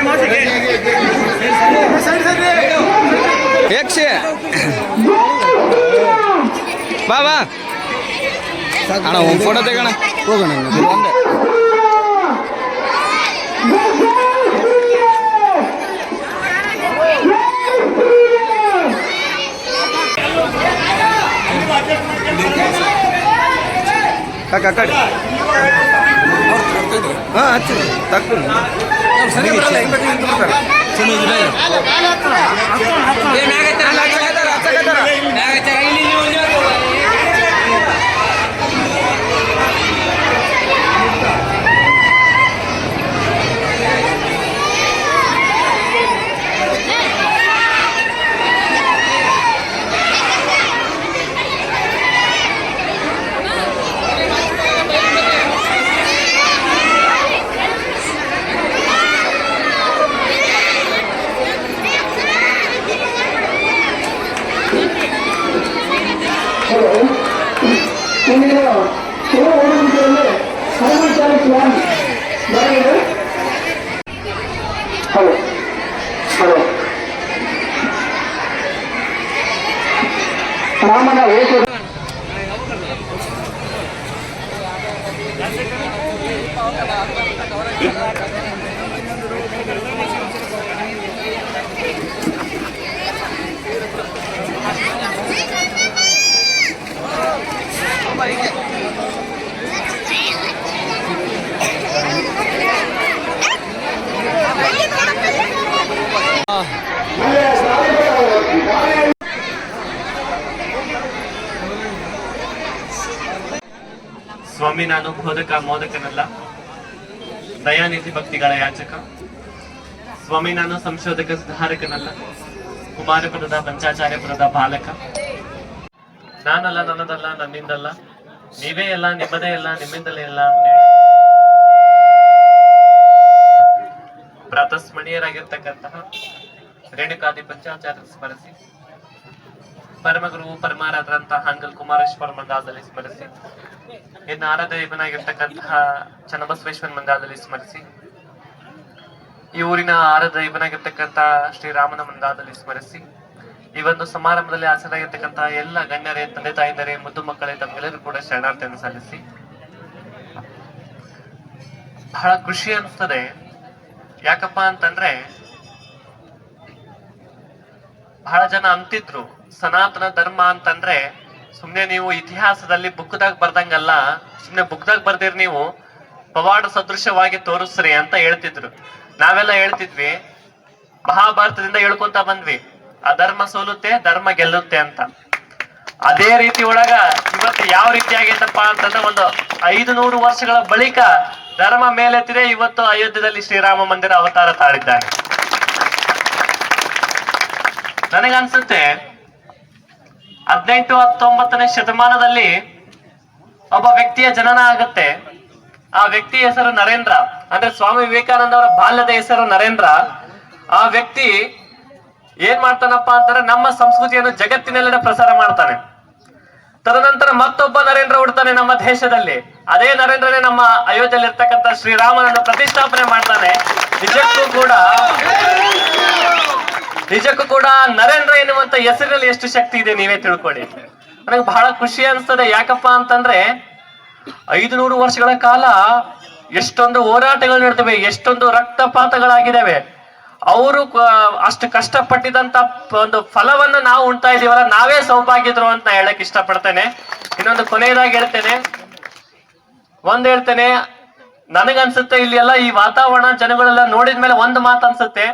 ಮುಂದೆ ಚಲೋ ಯಕ್ಷೆ ಬಾ ಬಾ ಅಣ್ಣ ಒಂದು ಫೋಟೋ ತೆಗೋಣ ಹೋಗೋಣ ಒಂದೇ ಕಾಕ ಆ ಕಡೆ ಹಾಂ ಹಚ್ಚಿ ತಕ್ಕ చేశారు ఇందులో చిన్న ఓడిపోయింది హైబ్రిడ్ ఛాలెంజ్ వన్ జరిగింది హలో ಸ್ವಾಮಿ, ನಾನು ಬೋಧಕ, ಮೋದಕನಲ್ಲ. ದಯಾನಿಧಿ ಭಕ್ತಿಗಳ ಯಾಚಕ. ಸ್ವಾಮಿ, ನಾನು ಸಂಶೋಧಕ, ಸುಧಾರಕನಲ್ಲ. ಕುಮಾರಪುರದ ಪಂಚಾಚಾರ್ಯಪುರದ ಬಾಲಕ. ನಾನಲ್ಲ, ನನ್ನದಲ್ಲ, ನನ್ನಿಂದಲ್ಲ. ನೀವೇ ಅಲ್ಲ ನಿಮ್ಮದೇ ಎಲ್ಲ, ನಿಮ್ಮಿಂದಲೇ ಎಲ್ಲ ಅಂತೇಳಿ ಪ್ರಾತಸ್ಮರಣೀಯರಾಗಿರ್ತಕ್ಕಂತಹ ರೇಣುಕಾದಿ ಪಂಚಾಚಾರ್ಯ ಸ್ಮರಿಸಿ. ಪರಮಗುರು ಪರಮಾರಾಧರಂತಹ ಹಂಗಲ್ ಕುಮಾರೇಶ್ವರ ಮಂಗಾಲದಲ್ಲಿ ಸ್ಮರಿಸಿ. ಇನ್ನು ಆರಾಧ್ಯ ದೈವನಾಗಿರ್ತಕ್ಕಂತಹ ಚನ್ನಬಸವೇಶ್ವರ ಮಂಗಾಲದಲ್ಲಿ ಸ್ಮರಿಸಿ. ಈ ಊರಿನ ಆರಾಧ್ಯ ದೈವನಾಗಿರ್ತಕ್ಕಂಥ ಶ್ರೀರಾಮನ ಮಂಗಾಲದಲ್ಲಿ ಸ್ಮರಿಸಿ. ಈ ಒಂದು ಸಮಾರಂಭದಲ್ಲಿ ಹಾಸರಾಗಿರ್ತಕ್ಕಂತಹ ಎಲ್ಲ ಗಣ್ಯರೇ, ತಂದೆ ತಾಯಿಂದರೇ ಮುದ್ದು ಮಕ್ಕಳೇ ತಮ್ಗೆಲ್ಲರೂ ಕೂಡ ಶರಣಾರ್ಥಿಯನ್ನು ಸಲ್ಲಿಸಿ. ಬಹಳ ಖುಷಿ ಅನಿಸ್ತದೆ. ಯಾಕಪ್ಪ ಅಂತಂದ್ರೆ ಬಹಳ ಜನ ಅಂತಿದ್ರು. ಸನಾತನ ಧರ್ಮ ಅಂತಂದ್ರೆ ಸುಮ್ನೆ ನೀವು ಇತಿಹಾಸದಲ್ಲಿ ಬುಕ್ದಾಗ ಬರ್ದಂಗಲ್ಲ, ಸುಮ್ನೆ ಬುಕ್ದಾಗ ಬರ್ದಿರ್ ನೀವು ಪವಾಡ ಸದೃಶವಾಗಿ ತೋರಿಸ್ರಿ ಅಂತ ಹೇಳ್ತಿದ್ರು. ನಾವೆಲ್ಲ ಹೇಳ್ತಿದ್ವಿ, ಮಹಾಭಾರತದಿಂದ ಹೇಳ್ಕೊಂತ ಬಂದ್ವಿ ಅಧರ್ಮ ಸೋಲುತ್ತೆ, ಧರ್ಮ ಗೆಲ್ಲುತ್ತೆ ಅಂತ. ಅದೇ ರೀತಿ ಒಳಗ ಇವತ್ತು ಯಾವ ರೀತಿ ಆಗೈತಪ್ಪ ಅಂತಂದ್ರೆ ಒಂದು ಐದು ನೂರು ವರ್ಷಗಳ ಬಳಿಕ ಧರ್ಮ ಮೇಲೆತ್ತಿದೆ, ಇವತ್ತು ಅಯೋಧ್ಯದಲ್ಲಿ ಶ್ರೀರಾಮ ಮಂದಿರ ಅವತಾರ ತಾಳಿದ್ದಾನೆ ನನಗನ್ಸುತ್ತೆ ಹದಿನೆಂಟು ಹತ್ತೊಂಬತ್ತನೇ ಶತಮಾನದಲ್ಲಿ ಒಬ್ಬ ವ್ಯಕ್ತಿಯ ಜನನ ಆಗುತ್ತೆ. ಆ ವ್ಯಕ್ತಿ ಹೆಸರು ನರೇಂದ್ರ. ಅಂದ್ರೆ ಸ್ವಾಮಿ ವಿವೇಕಾನಂದ ಅವರ ಬಾಲ್ಯದ ಹೆಸರು ನರೇಂದ್ರ. ಆ ವ್ಯಕ್ತಿ ಏನ್ ಮಾಡ್ತಾನಪ್ಪ ಅಂತಂದ್ರೆ ನಮ್ಮ ಸಂಸ್ಕೃತಿಯನ್ನು ಜಗತ್ತಿನೆಲ್ಲೆಡೆ ಪ್ರಸಾರ ಮಾಡ್ತಾನೆ. ತದನಂತರ ಮತ್ತೊಬ್ಬ ನರೇಂದ್ರ ಹುಡ್ತಾನೆ ನಮ್ಮ ದೇಶದಲ್ಲಿ. ಅದೇ ನರೇಂದ್ರನೇ ನಮ್ಮ ಅಯೋಧ್ಯೆಯಲ್ಲಿ ಇರ್ತಕ್ಕಂಥ ಶ್ರೀರಾಮನನ್ನು ಪ್ರತಿಷ್ಠಾಪನೆ ಮಾಡ್ತಾನೆ. ನಿಜಕ್ಕೂ ಕೂಡ ನಿಜಕ್ಕೂ ಕೂಡ ನರೇಂದ್ರ ಎನ್ನುವಂತ ಹೆಸರಿನಲ್ಲಿ ಎಷ್ಟು ಶಕ್ತಿ ಇದೆ ನೀವೇ ತಿಳ್ಕೊಳ್ಳಿ. ನನಗೆ ಬಹಳ ಖುಷಿ ಅನ್ಸ್ತದೆ. ಯಾಕಪ್ಪ ಅಂತಂದ್ರೆ ಐದು ನೂರು ವರ್ಷಗಳ ಕಾಲ ಎಷ್ಟೊಂದು ಹೋರಾಟಗಳು ನಡೆದಿವೆ, ಎಷ್ಟೊಂದು ರಕ್ತಪಾತಗಳಾಗಿದ್ದಾವೆ. ಅವರು ಅಷ್ಟು ಕಷ್ಟಪಟ್ಟಿದಂತ ಒಂದು ಫಲವನ್ನು ನಾವು ಉಣ್ತಾ ಇದೀವಲ್ಲ, ನಾವೇ ಸೌಭಾಗ್ಯದ್ರು ಅಂತ ಹೇಳಕ್ ಇಷ್ಟಪಡ್ತೇನೆ. ಇನ್ನೊಂದು ಕೊನೆಯದಾಗಿ ಹೇಳ್ತೇನೆ. ಒಂದ್ ಹೇಳ್ತೇನೆ, ನನಗನ್ಸುತ್ತೆ ಇಲ್ಲಿ ಎಲ್ಲ ಈ ವಾತಾವರಣ ಜನಗಳೆಲ್ಲ ನೋಡಿದ್ಮೇಲೆ ಒಂದು ಮಾತು ಅನ್ಸುತ್ತೆ.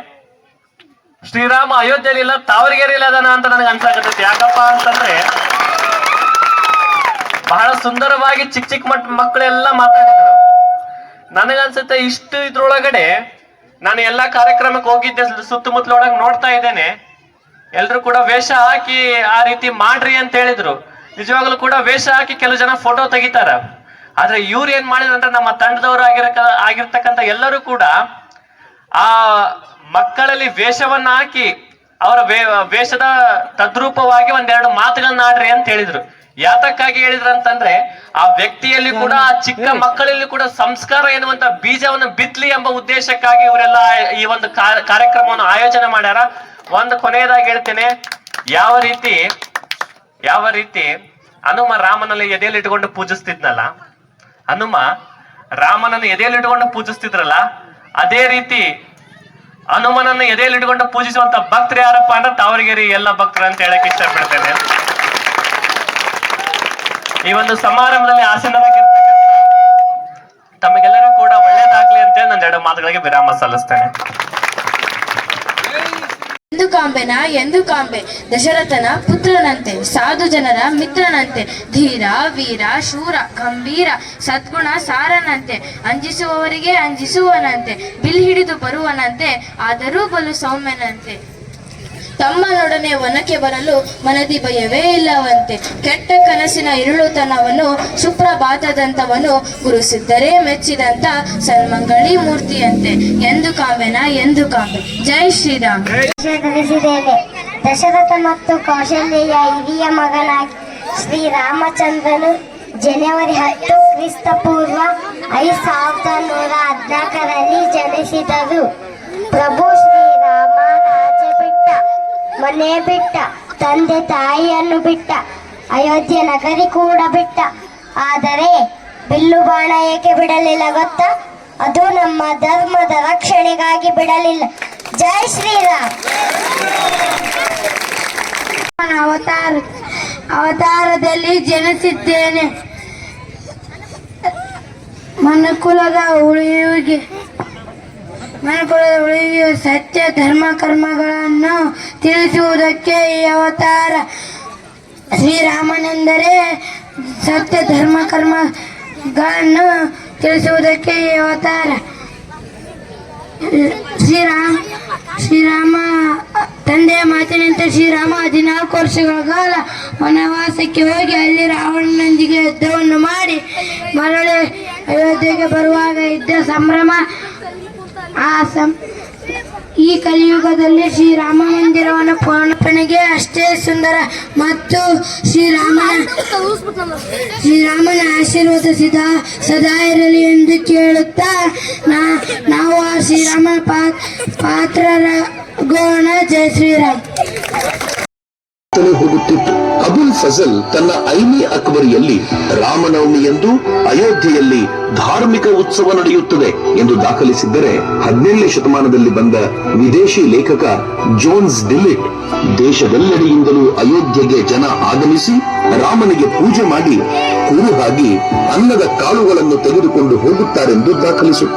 ಶ್ರೀರಾಮ ಅಯೋಧ್ಯೆಯಲ್ಲಿ ಇಲ್ಲ ತಾವರಿಗೆರೆಯಲ್ಲಿ ಅದಾನ ಅಂತ ನನಗೆ ಅನ್ಸಾಕತ್ತೈತಿ. ಯಾಕಪ್ಪ ಅಂತಂದ್ರೆ, ಬಹಳ ಸುಂದರವಾಗಿ ಚಿಕ್ಕ ಚಿಕ್ಕ ಮಟ್ ಮಕ್ಕಳೆಲ್ಲ ಮಾತಾಡಿದ್ರು. ನನಗನ್ಸುತ್ತೆ ಇಷ್ಟು ಇದ್ರೊಳಗಡೆ ನಾನು ಎಲ್ಲಾ ಕಾರ್ಯಕ್ರಮಕ್ಕೆ ಹೋಗಿದ್ದೆ, ಸುತ್ತಮುತ್ತಲೊಳಗೆ ನೋಡ್ತಾ ಇದ್ದೇನೆ. ಎಲ್ರು ಕೂಡ ವೇಷ ಹಾಕಿ ಆ ರೀತಿ ಮಾಡ್ರಿ ಅಂತ ಹೇಳಿದ್ರು. ನಿಜವಾಗ್ಲೂ ಕೂಡ ವೇಷ ಹಾಕಿ ಕೆಲವು ಜನ ಫೋಟೋ ತೆಗಿತಾರ. ಆದ್ರೆ ಇವ್ರು ಏನ್ ಮಾಡಿದ್ರಂದ್ರೆ ನಮ್ಮ ತಂಡದವರು ಆಗಿರಕ ಆಗಿರ್ತಕ್ಕಂಥ ಎಲ್ಲರೂ ಕೂಡ ಆ ಮಕ್ಕಳಲ್ಲಿ ವೇಷವನ್ನ ಹಾಕಿ ಅವರ ವೇಷದ ತದ್ರೂಪವಾಗಿ ಒಂದೆರಡು ಮಾತುಗಳನ್ನ ಆಡ್ರಿ ಅಂತ ಹೇಳಿದ್ರು. ಯಾತಕ್ಕಾಗಿ ಹೇಳಿದ್ರು ಅಂತಂದ್ರೆ ಆ ವ್ಯಕ್ತಿಯಲ್ಲಿ ಕೂಡ ಆ ಚಿಕ್ಕ ಮಕ್ಕಳಲ್ಲಿ ಕೂಡ ಸಂಸ್ಕಾರ ಎನ್ನುವಂತ ಬೀಜವನ್ನು ಬಿತ್ಲಿ ಎಂಬ ಉದ್ದೇಶಕ್ಕಾಗಿ ಇವರೆಲ್ಲ ಈ ಒಂದು ಕಾರ್ಯಕ್ರಮವನ್ನು ಆಯೋಜನೆ ಮಾಡ್ಯಾರ. ಒಂದು ಕೊನೆಯದಾಗಿ ಹೇಳ್ತೇನೆ ಯಾವ ರೀತಿ ಯಾವ ರೀತಿ ಹನುಮ ರಾಮನಲ್ಲಿ ಎದೆಯಲ್ಲಿ ಇಟ್ಕೊಂಡು ಪೂಜಿಸ್ತಿದ್ನಲ್ಲ ಹನುಮ ರಾಮನನ್ನು ಎದೆಯಲ್ಲಿ ಇಟ್ಕೊಂಡು ಪೂಜಿಸ್ತಿದ್ರಲ್ಲ ಅದೇ ರೀತಿ ಹನುಮನನ್ನು ಎದೆಯಲ್ಲಿ ಹಿಡ್ಕೊಂಡು ಪೂಜಿಸುವಂತ ಭಕ್ತರು ಯಾರಪ್ಪ ಅಂದ್ರೆ ತಾವರಿಗೆರಿ ಎಲ್ಲ ಭಕ್ತರು ಅಂತ ಹೇಳಕ್ ಇಷ್ಟಪಡ್ತೇನೆ. ಈ ಒಂದು ಸಮಾರಂಭದಲ್ಲಿ ಆಸೀನರಾಗಿರ್ತಕ್ಕಂಥ ತಮಗೆಲ್ಲರೂ ಕೂಡ ಒಳ್ಳೇದಾಗ್ಲಿ ಅಂತ ನನ್ನ ಎರಡು ಮಾತುಗಳಿಗೆ ವಿರಾಮ ಸಲ್ಲಿಸ್ತೇನೆ. ಎಂದು ಕಾಂಬೆನ, ಎಂದು ಕಾಂಬೆ. ದಶರಥನ ಪುತ್ರನಂತೆ, ಸಾಧು ಜನರ ಮಿತ್ರನಂತೆ. ಧೀರ, ವೀರ, ಶೂರ, ಗಂಭೀರ, ಸದ್ಗುಣ, ಸಾರನಂತೆ. ಅಂಜಿಸುವವರಿಗೆ ಅಂಜಿಸುವನಂತೆ. ಬಿಲ್ ಹಿಡಿದು ಬರುವನಂತೆ. ಆದರೂ ಬಲು ಸೌಮ್ಯನಂತೆ. ತಮ್ಮನೊಡನೆ ವನಕ್ಕೆ ಬರಲು ಮನದಿ ಭಯವೇ ಇಲ್ಲವಂತೆ. ಕೆಟ್ಟ ಕನಸಿನ ಇರುಳುತನವನ್ನು ಸುಪ್ರಭಾತದಂತವನು ಗುರುಸಿದ್ದರೆ ಮೆಚ್ಚಿದಂತ ಸನ್ಮಂಗಳಿ ಮೂರ್ತಿಯಂತೆ. ಎಂದು ಕಾಂಬೆನ ಎಂದು ಕಾಂಬೆ ಜೈ ಶ್ರೀರಾಮ್. ದಶರಥ ಮತ್ತು ಕೌಶಲ್ಯ ಹಿರಿಯ ಮಗನಾಗಿ ಶ್ರೀರಾಮಚಂದ್ರನು ಜನವರಿ ಹತ್ತು ಕ್ರಿಸ್ತ ಪೂರ್ವ ಐದು ಸಾವಿರದ ನೂರ ಹದಿನಾಲ್ಕರಲ್ಲಿ ಜನಿಸಿದರು ಪ್ರಭು ಮನೆ ಬಿಟ್ಟ, ತಂದೆ ತಾಯಿಯನ್ನು ಬಿಟ್ಟ, ಅಯೋಧ್ಯೆ ನಗರಿ ಕೂಡ ಬಿಟ್ಟ. ಆದರೆ ಬಿಲ್ಲು ಬಾಣ ಏಕೆ ಬಿಡಲಿಲ್ಲ ಗೊತ್ತಾ? ಅದು ನಮ್ಮ ಧರ್ಮದ ರಕ್ಷಣೆಗಾಗಿ ಬಿಡಲಿಲ್ಲ. ಜೈ ಶ್ರೀರಾಮ್. ಅವತಾರ, ಅವತಾರದಲ್ಲಿ ಜನಿಸಿದ್ದೇನೆ. ಮನುಕುಲದ ಉಳಿವಿಗೆ ಮನುಕುಲದ ಉಳಿಯ ಸತ್ಯ ಧರ್ಮ ಕರ್ಮಗಳನ್ನು ತಿಳಿಸುವುದಕ್ಕೆ ಈ ಅವತಾರ. ಶ್ರೀರಾಮನೆಂದರೆ ಸತ್ಯ ಧರ್ಮ ಕರ್ಮಗಳನ್ನು ತಿಳಿಸುವುದಕ್ಕೆ ಈ ಅವತಾರ. ಶ್ರೀರಾಮ ಶ್ರೀರಾಮ, ತಂದೆಯ ಮಾತಿನಂತೆ ಶ್ರೀರಾಮ ಹದಿನಾಲ್ಕು ವರ್ಷಗಳ ಕಾಲ ವನವಾಸಕ್ಕೆ ಹೋಗಿ ಅಲ್ಲಿ ರಾವಣನೊಂದಿಗೆ ಯುದ್ಧವನ್ನು ಮಾಡಿ ಮರಳಿ ಅಯೋಧ್ಯೆಗೆ ಬರುವಾಗ ಇದ್ದ ಸಂಭ್ರಮ ಆ ಸಂ ಈ ಕಲಿಯುಗದಲ್ಲಿ ಶ್ರೀರಾಮ ಮಂದಿರವನ್ನು ಪೂರ್ಣಪಣೆಗೆ ಅಷ್ಟೇ ಸುಂದರ ಮತ್ತು ಶ್ರೀರಾಮನ ಶ್ರೀರಾಮನ ಆಶೀರ್ವಾದ ಸದಾ ಸದಾ ಇರಲಿ ಎಂದು ಕೇಳುತ್ತಾ, ನಾ, ನಾವು ಆ ಶ್ರೀರಾಮನ ಪಾತ್ರರ ಗೋಣ ಜಯ ಶ್ರೀರಾಮ್. ಹೋಗುತ್ತಿತ್ತು. ಫಜಲ್ ತನ್ನ ಐನಿ ಅಕ್ಬರಿಯಲ್ಲಿ ರಾಮನವಮಿಯಂದು ಅಯೋಧ್ಯೆಯಲ್ಲಿ ಧಾರ್ಮಿಕ ಉತ್ಸವ ನಡೆಯುತ್ತದೆ ಎಂದು ದಾಖಲಿಸಿದ್ದರೆ ಹದಿನೇಳನೇ ಶತಮಾನದಲ್ಲಿ ಬಂದ ವಿದೇಶಿ ಲೇಖಕ ಜೋನ್ಸ್ ಡಿಲಿಟ್ ದೇಶದೆಲ್ಲೆಡೆಯಿಂದಲೂ ಅಯೋಧ್ಯೆಗೆ ಜನ ಆಗಮಿಸಿ ರಾಮನಿಗೆ ಪೂಜೆ ಮಾಡಿ ಕುರುಹಾಗಿ ಅನ್ನದ ಕಾಳುಗಳನ್ನು ತೆಗೆದುಕೊಂಡು ಹೋಗುತ್ತಾರೆಂದು ದಾಖಲಿಸುತ್ತಾರೆ.